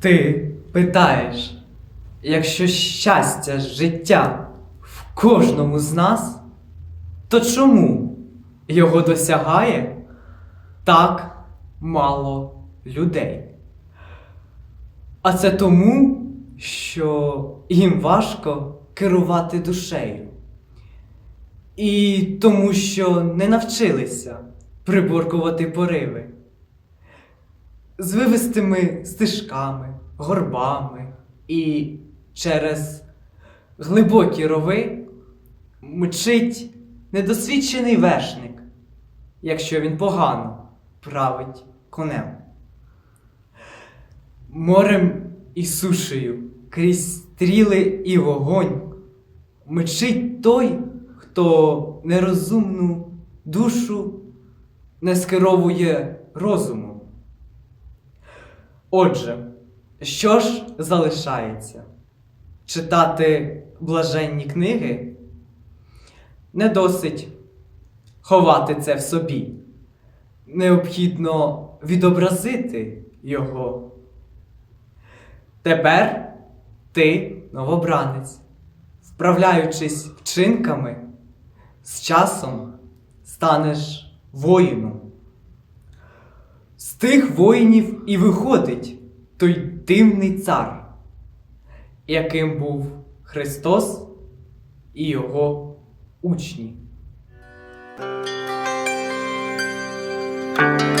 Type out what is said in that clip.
Ти питаєш, якщо щастя життя в кожному з нас, то чому його досягає так мало людей? А це тому, що їм важко керувати душею. І тому, що не навчилися приборкувати пориви звивистими стежками, горбами і через глибокі рови мчить недосвідчений вершник, якщо він погано править конем. Морем і сушею крізь стріли і вогонь мчить той, хто нерозумну душу не скеровує розумом. Отже, що ж залишається? Читати блаженні книги? Не досить ховати це в собі. Необхідно відобразити його. Тепер ти новобранець, вправляючись вчинками, з часом станеш воїном тих воїнів і виходить той дивний цар, яким був Христос і його учні. Thank you.